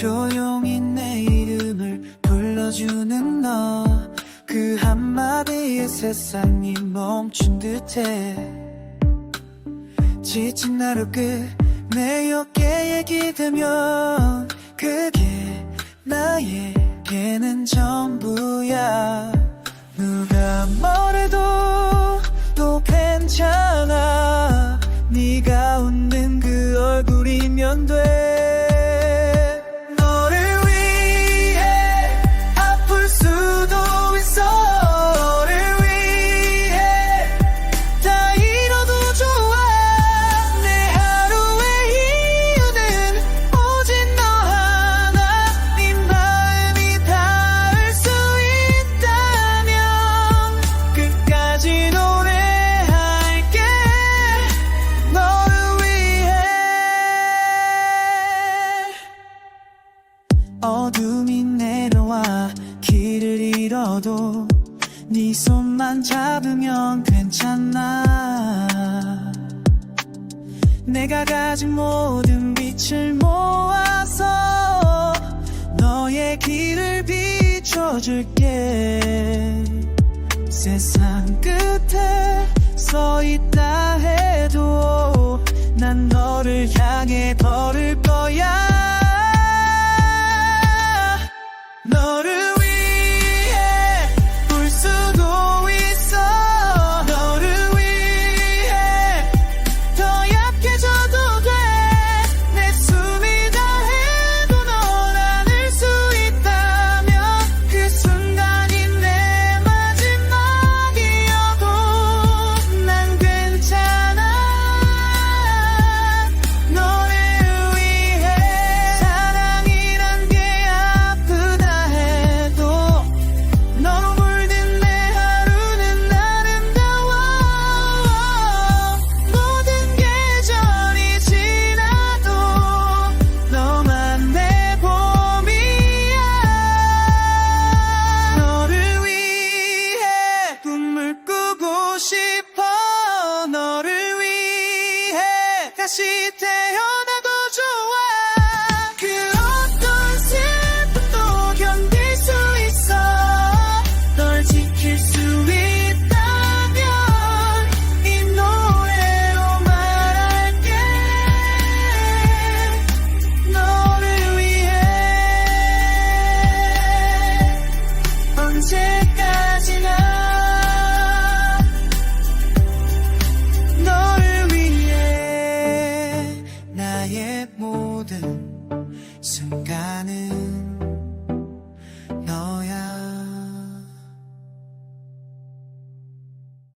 조용히 내 이름을 불러주는 너 그 한마디에 세상이 멈춘 듯해. 지친 나루 끝내 어깨에 기대면 그게 나에게는 전부야. 누가 뭐래도 또 괜찮아. 어둠이 내려와 길을 잃어도 네 손만 잡으면 괜찮아. 내가 가진 모든 빛을 모아서 너의 길을 비춰줄게. 세상 끝에 서 있다 해도 난 너를 향해 다시 태어